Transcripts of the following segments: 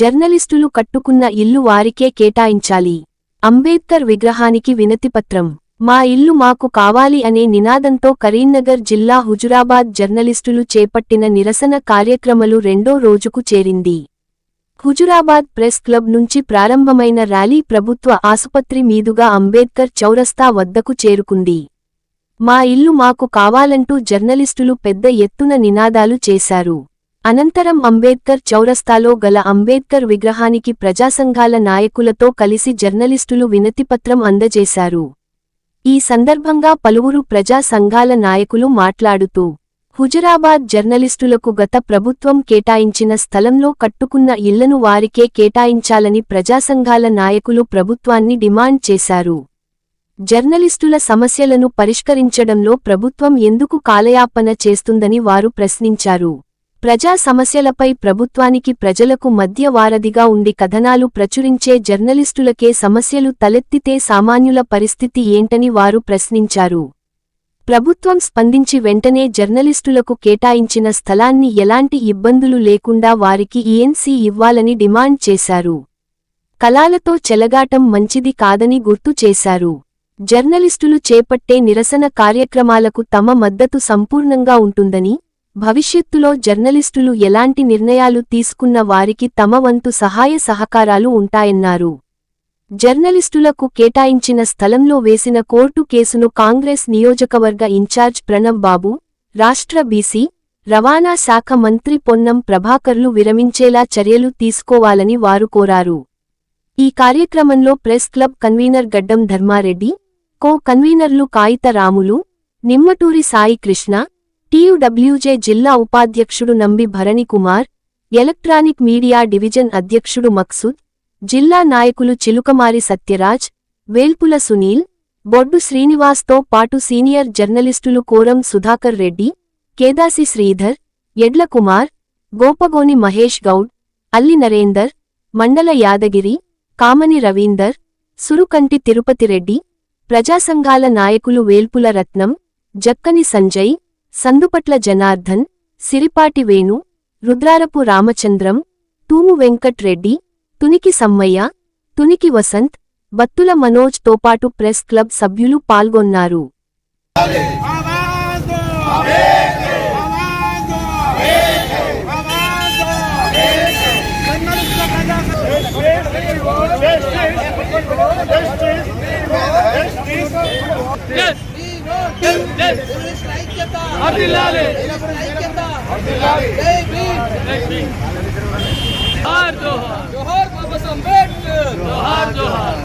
జర్నలిస్టులు కట్టుకున్న ఇల్లు వారికే కేటాయించాలి. అంబేద్కర్ విగ్రహానికి వినతిపత్రం. మా ఇల్లు మాకు కావాలి అనే నినాదంతో కరీంనగర్ జిల్లా హుజురాబాద్ జర్నలిస్టులు చేపట్టిన నిరసన కార్యక్రమలు రెండో రోజుకు చేరింది. హుజురాబాద్ ప్రెస్ క్లబ్ నుంచి ప్రారంభమైన ర్యాలీ ప్రభుత్వ ఆసుపత్రి మీదుగా అంబేద్కర్ చౌరస్తా వద్దకు చేరుకుంది. మా ఇల్లు మాకు కావాలంటూ జర్నలిస్టులు పెద్ద ఎత్తున నినాదాలు చేశారు. అనంతరం అంబేద్కర్ చౌరస్తాలో గల అంబేద్కర్ విగ్రహానికి ప్రజాసంఘాల నాయకులతో కలిసి జర్నలిస్టులు వినతిపత్రం అందజేశారు. ఈ సందర్భంగా పలువురు ప్రజా సంఘాల నాయకులు మాట్లాడుతూ హుజరాబాద్ జర్నలిస్టులకు గత ప్రభుత్వం కేటాయించిన స్థలంలో కట్టుకున్న ఇళ్ళను వారికే కేటాయించాలని ప్రజాసంఘాల నాయకులు ప్రభుత్వాన్ని డిమాండ్ చేశారు. జర్నలిస్టుల సమస్యలను పరిష్కరించడంలో ప్రభుత్వం ఎందుకు కాలయాపన చేస్తుందని వారు ప్రశ్నించారు. ప్రజా సమస్యలపై ప్రభుత్వానికి ప్రజలకు మధ్య వారధిగా ఉండి కథనాలు ప్రచురించే జర్నలిస్టులకే సమస్యలు తలెత్తితే సామాన్యుల పరిస్థితి ఏంటని వారు ప్రశ్నించారు. ప్రభుత్వం స్పందించి వెంటనే జర్నలిస్టులకు కేటాయించిన స్థలాన్ని ఎలాంటి ఇబ్బందులు లేకుండా వారికి ఈఎన్సీ ఇవ్వాలని డిమాండ్ చేశారు. కలాలతో చెలగాటం మంచిది కాదని గుర్తు చేశారు. జర్నలిస్టులు చేపట్టే నిరసన కార్యక్రమాలకు తమ మద్దతు సంపూర్ణంగా ఉంటుందని భవిష్యత్తులో జర్నలిస్టులు ఎలాంటి నిర్ణయాలు తీసుకున్న వారికి తమ వంతు సహాయ సహకారాలు ఉంటాయన్నారు. జర్నలిస్టులకు కేటాయించిన స్థలంలో వేసిన కోర్టు కేసును కాంగ్రెస్ నియోజకవర్గ ఇన్ఛార్జ్ ప్రణబ్ బాబు రాష్ట్ర బీసీ రవాణా శాఖ మంత్రి పొన్నం ప్రభాకర్లు విరమించేలా చర్యలు తీసుకోవాలని వారు కోరారు. ఈ కార్యక్రమంలో ప్రెస్ క్లబ్ కన్వీనర్ గడ్డం ధర్మారెడ్డి కో కన్వీనర్లు కాయిత రాములు నిమ్మటూరి సాయి కృష్ణ టీయుడబ్ల్యూజే జిల్లా ఉపాధ్యక్షుడు Nambi Bharani Kumar electronic media division అధ్యక్షుడు మక్సుద్ జిల్లా నాయకులు చిలుకమారి సత్యరాజ్ వేల్పుల సునీల్ బొడ్డు శ్రీనివాస్తో పాటు సీనియర్ జర్నలిస్టులు కోరం సుధాకర్ రెడ్డి కేదాసి శ్రీధర్ ఎడ్ల కుమార్ గోపగోని మహేష్ గౌడ్ అల్లి నరేందర్ మండల యాదగిరి కామని రవీందర్ సురుకంటి తిరుపతిరెడ్డి ప్రజాసంఘాల నాయకులు వేల్పుల రత్నం జక్కని సంజయ్ సందుపట్ల జనార్దన్ సిరిపాటి వేణు రుద్రారపు రామచంద్రం తూము వెంకట్రెడ్డి తునికి సమ్మయ్య తునికి వసంత్ బత్తుల మనోజ్తో పాటు ప్రెస్ క్లబ్ సభ్యులు పాల్గొన్నారు Yes!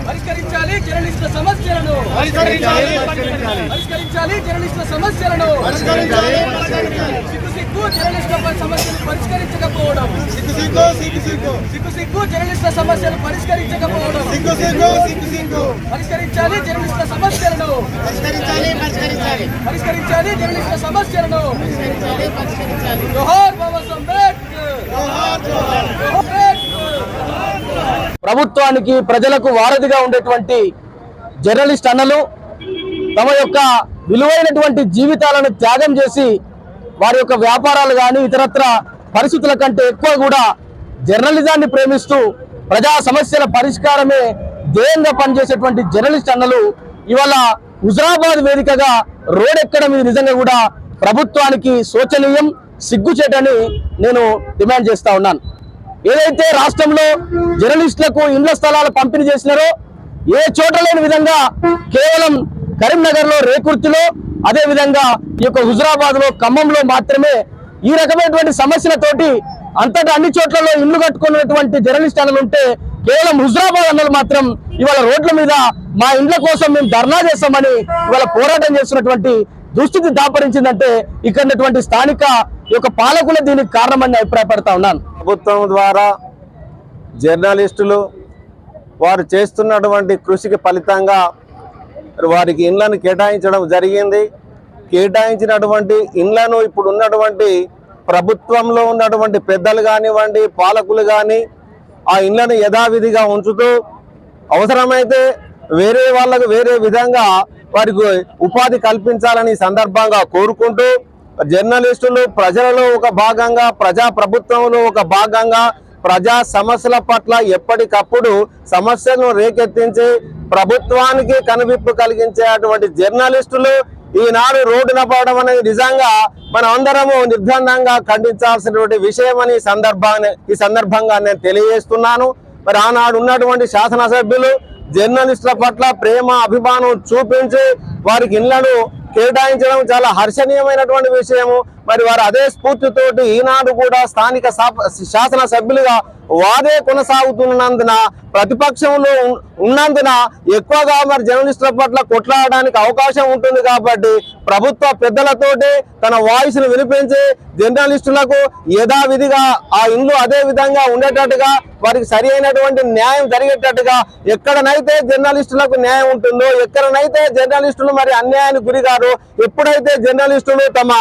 పరిష్కరించాలి జర్నలిస్టుల సమస్యలను పరిష్కరించాలి పరిష్కరించాలి జర్నలిస్టుల సమస్యలను పరిష్కరించాలి సిగ్గు జర్నలిస్టుల సమస్యలు పరిష్కరించకపోవడం. సిగ్గు సిగ్గు సిగ్గు సిగ్గు. సిగ్గు సిగ్గు జర్నలిస్టుల సమస్యలు పరిష్కరించకపోవడం. సిగ్గు సిగ్గు సిగ్గు సిగ్గు. పరిష్కరించాలి జర్నలిస్టుల సమస్యలను. పరిష్కరించాలి పరిష్కరించాలి. పరిష్కరించాలి జర్నలిస్టుల సమస్యలను. పరిష్కరించాలి పరిష్కరించాలి. జోహార్ బాబా అంబేద్కర్. జోహార్ జోహార్. అంబేద్కర్ ప్రభుత్వానికి ప్రజలకు వారధిగా ఉండేటువంటి జర్నలిస్ట్ అన్నలు తమ యొక్క విలువైనటువంటి జీవితాలను త్యాగం చేసి వారి యొక్క వ్యాపారాలు కానీ ఇతరత్ర పరిస్థితుల కంటే ఎక్కువ కూడా జర్నలిజాన్ని ప్రేమిస్తూ ప్రజా సమస్యల పరిష్కారమే ధ్యేయంగా పనిచేసేటువంటి జర్నలిస్ట్ అన్నలు ఇవాళ హుజరాబాద్ వేదికగా రోడ్ ఎక్కడం ఇది నిజంగా కూడా ప్రభుత్వానికి శోచనీయం సిగ్గుచేటని నేను డిమాండ్ చేస్తా ఉన్నాను. ఏదైతే రాష్ట్రంలో జర్నలిస్టులకు ఇండ్ల స్థలాలు పంపిణీ చేసినారో ఏ చోట లేని విధంగా కేవలం కరీంనగర్లో రేకుర్తిలో అదే విధంగా ఈ యొక్క హుజురాబాద్లో ఖమ్మంలో మాత్రమే ఈ రకమైనటువంటి సమస్యలతోటి అంతటా అన్ని చోట్లలో ఇల్లు కట్టుకున్నటువంటి జర్నలిస్ట్ అన్నలు ఉంటే కేవలం హుజరాబాద్ అన్నలు మాత్రం ఇవాళ రోడ్ల మీద మా ఇండ్ల కోసం మేము ధర్నా చేస్తామని ఇవాళ పోరాటం చేస్తున్నటువంటి దుస్థితి దాపరించిందంటే ఇక్కడ స్థానిక ఈ యొక్క పాలకులు దీనికి కారణమని అభిప్రాయపడతా ఉన్నాను. ప్రభుత్వం ద్వారా జర్నలిస్టులు వారు చేస్తున్నటువంటి కృషికి ఫలితంగా వారికి ఇండ్లను కేటాయించడం జరిగింది. కేటాయించినటువంటి ఇండ్లను ఇప్పుడు ఉన్నటువంటి ప్రభుత్వంలో ఉన్నటువంటి పెద్దలు కానివ్వండి పాలకులు కానీ ఆ ఇండ్లను యథావిధిగా ఉంచుతూ అవసరమైతే వేరే వాళ్ళకు వేరే విధంగా వారికి ఉపాధి కల్పించాలని సందర్భంగా కోరుకుంటూ జర్నలిస్టులు ప్రజలలో ఒక భాగంగా ప్రజా ప్రభుత్వంలో ఒక భాగంగా ప్రజా సమస్యల పట్ల ఎప్పటికప్పుడు సమస్యలను రేకెత్తించి ప్రభుత్వానికి కనువిప్పు కలిగించేటువంటి జర్నలిస్టులు ఈనాడు రోడ్డున పడడం అనేది నిజంగా మనం అందరము నిర్బంధంగా ఖండించాల్సినటువంటి విషయం అని సందర్భాన్ని ఈ సందర్భంగా నేను తెలియజేస్తున్నాను. మరి ఆనాడు ఉన్నటువంటి శాసనసభ్యులు జర్నలిస్టుల పట్ల ప్రేమ అభిమానం చూపించి వారికి ఇళ్ళను కేటాయించడం చాలా హర్షణీయమైనటువంటి విషయము. మరి వారు అదే స్ఫూర్తితోటి ఈనాడు కూడా స్థానిక సభ- శాసన సభ్యులుగా వాదే కొనసాగుతున్నందున ప్రతిపక్షంలో ఉన్నందున ఎక్కువగా మరి జర్నలిస్టుల పట్ల కొట్లాడడానికి అవకాశం ఉంటుంది కాబట్టి ప్రభుత్వ పెద్దలతోటి తన వాయిస్ను వినిపించి జర్నలిస్టులకు యథావిధిగా ఆ ఇండ్లు అదే విధంగా ఉండేటట్టుగా వారికి సరి అయినటువంటి న్యాయం జరిగేటట్టుగా ఎక్కడనైతే జర్నలిస్టులకు న్యాయం ఉంటుందో ఎక్కడనైతే జర్నలిస్టులు మరి అన్యాయానికి గురిగారు ఎప్పుడైతే జర్నలిస్టులు తమ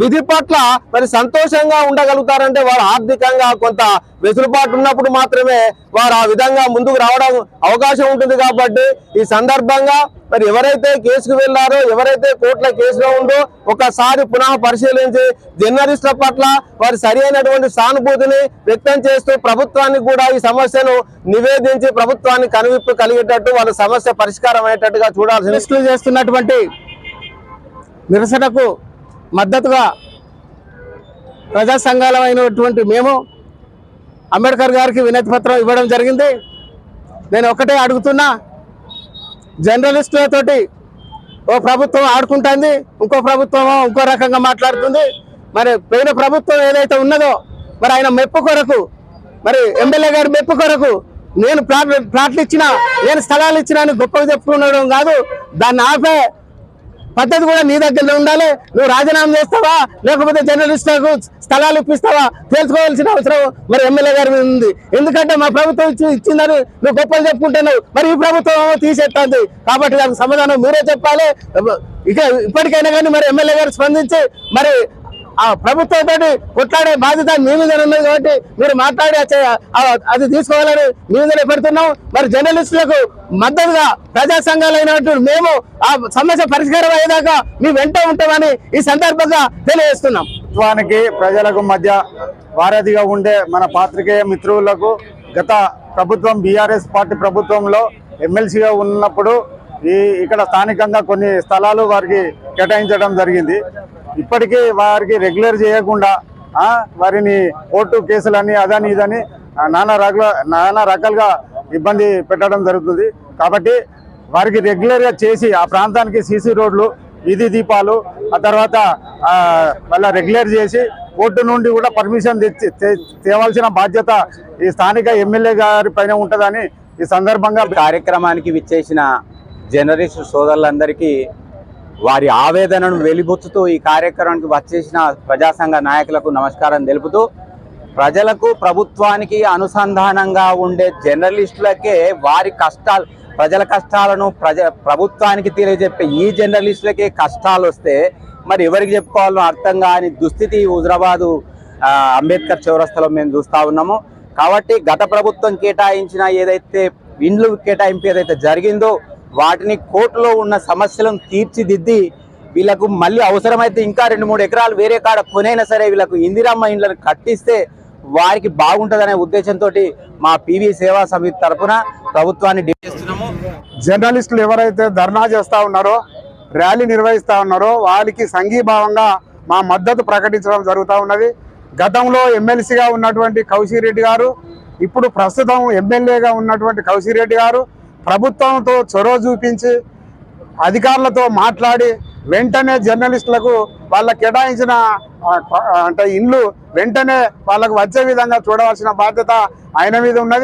విధి పట్ల మరి సంతోషంగా ఉండగలుగుతారంటే వారు ఆర్థికంగా కొంత వెసులుబాటు ఉన్నప్పుడు మాత్రమే వారు ఆ విధంగా ముందుకు రావడం అవకాశం ఉంటుంది కాబట్టి ఈ సందర్భంగా మరి ఎవరైతే కేసుకు వెళ్ళారో ఎవరైతే కోర్టుల కేసులో ఉందో ఒకసారి పునః పరిశీలించి జర్నలిస్టుల పట్ల వారి సరి సానుభూతిని వ్యక్తం చేస్తూ ప్రభుత్వానికి కూడా ఈ సమస్యను నివేదించి ప్రభుత్వాన్ని కనువిప్పు కలిగేటట్టు వాళ్ళ సమస్య పరిష్కారం అయ్యేటట్టుగా చూడాల్సి చేస్తున్నటువంటి నిరసనకు మద్దతుగా ప్రజా సంఘాలమైనటువంటి మేము అంబేద్కర్ గారికి వినతి పత్రం ఇవ్వడం జరిగింది. నేను ఒకటే అడుగుతున్నా జర్నలిస్టులతోటి ఓ ప్రభుత్వం ఆడుకుంటుంది ఇంకో ప్రభుత్వం ఇంకో రకంగా మాట్లాడుతుంది. మరి పోయిన ప్రభుత్వం ఏదైతే ఉన్నదో మరి ఆయన మెప్పు కొరకు మరి ఎమ్మెల్యే గారి మెప్పు కొరకు నేను ప్లాట్ ప్లాట్లు ఇచ్చిన నేను స్థలాలు ఇచ్చిన అని గొప్పగా చెప్పుకునడం కాదు. దాన్ని ఆపే పద్ధతి కూడా నీ దగ్గర ఉండాలి. నువ్వు రాజీనామా చేస్తావా? లేకపోతే జర్నలిస్టులకు స్థలాలు ఇప్పిస్తావా? తెలుసుకోవాల్సిన అవసరం మరి ఎమ్మెల్యే గారి మీద ఉంది. ఎందుకంటే మా ప్రభుత్వం ఇచ్చి ఇచ్చిందని నువ్వు గొప్పలు చెప్పుకుంటున్నావు. మరి ఈ ప్రభుత్వం తీసేస్తుంది కాబట్టి దానికి సమాధానం మీరే చెప్పాలి. ఇక ఇప్పటికైనా కానీ మరి ఎమ్మెల్యే గారు స్పందించి మరి ఆ ప్రభుత్వంతో కొట్లాడే బాధ్యత మీ మీద ఉన్నది కాబట్టి మీరు మాట్లాడి అది తీసుకోవాలని మీ మీదనే పెడుతున్నాం. మరి జర్నలిస్టులకు మద్దతుగా ప్రజా సంఘాలు అయినట్టు మేము ఆ సమస్య పరిష్కారం అయ్యేదాకా మీ వెంట ఉంటామని ఈ సందర్భంగా తెలియజేస్తున్నాం. ప్రభుత్వానికి ప్రజలకు మధ్య వారధిగా ఉండే మన పాత్రికేయ మిత్రులకు గత ప్రభుత్వం బీఆర్ఎస్ పార్టీ ప్రభుత్వంలో ఎమ్మెల్సీగా ఉన్నప్పుడు ఈ ఇక్కడ స్థానికంగా కొన్ని స్థలాలు వారికి కేటాయించడం జరిగింది. ఇప్పటికీ వారికి రెగ్యులర్ చేయకుండా వారిని కోర్టు కేసులని అదని ఇదని నానా రకాల నానా రకాలుగా ఇబ్బంది పెట్టడం జరుగుతుంది. కాబట్టి వారికి రెగ్యులర్గా చేసి ఆ ప్రాంతానికి సీసీ రోడ్లు వీధి దీపాలు ఆ తర్వాత మళ్ళీ రెగ్యులర్ చేసి కోర్టు నుండి కూడా పర్మిషన్ తెచ్చి తేవాల్సిన బాధ్యత ఈ స్థానిక ఎమ్మెల్యే గారి పైన ఉంటుందని ఈ సందర్భంగా కార్యక్రమానికి విచ్చేసిన జర్నలిస్టు సోదరులందరికీ వారి ఆవేదనను వెలిబుచ్చుతూ ఈ కార్యక్రమానికి వచ్చేసిన ప్రజాసంఘ నాయకులకు నమస్కారం తెలుపుతూ ప్రజలకు ప్రభుత్వానికి అనుసంధానంగా ఉండే జర్నలిస్టులకే వారి కష్టాలు ప్రజల కష్టాలను ప్రజ ప్రభుత్వానికి తెలియజెప్పే ఈ జర్నలిస్టులకే కష్టాలు వస్తే మరి ఎవరికి చెప్పుకోవాలో అర్థం కాని దుస్థితి హుజరాబాదు అంబేద్కర్ చౌరస్తలో మేము చూస్తా ఉన్నాము. కాబట్టి గత ప్రభుత్వం కేటాయించిన ఏదైతే ఇండ్లు కేటాయింపు ఏదైతే జరిగిందో వాటిని కోర్టులో ఉన్న సమస్యలను తీర్చిదిద్ది వీళ్ళకు మళ్ళీ అవసరమైతే ఇంకా రెండు మూడు ఎకరాలు వేరే కాడ కొనైనా సరే వీళ్ళకు ఇందిరమ్మ ఇండ్లను కట్టిస్తే వారికి బాగుంటుందనే ఉద్దేశంతో మా పివి సేవా సమితి తరఫున ప్రభుత్వాన్ని చేస్తున్నాము. జర్నలిస్టులు ఎవరైతే ధర్నా చేస్తూ ఉన్నారో ర్యాలీ నిర్వహిస్తా ఉన్నారో వారికి సంఘీభావంగా మా మద్దతు ప్రకటించడం జరుగుతూ ఉన్నది. గతంలో ఎమ్మెల్సీగా ఉన్నటువంటి కౌశిరెడ్డి గారు ఇప్పుడు ప్రస్తుతం ఎమ్మెల్యేగా ఉన్నటువంటి కౌశిరెడ్డి గారు ప్రభుత్వంతో చొరవ చూపించి అధికారులతో మాట్లాడి వెంటనే జర్నలిస్టులకు వాళ్ళ కేటాయించిన అంటే ఇండ్లు వెంటనే వాళ్ళకు వచ్చే విధంగా చూడవలసిన బాధ్యత ఆయన మీద ఉన్నది.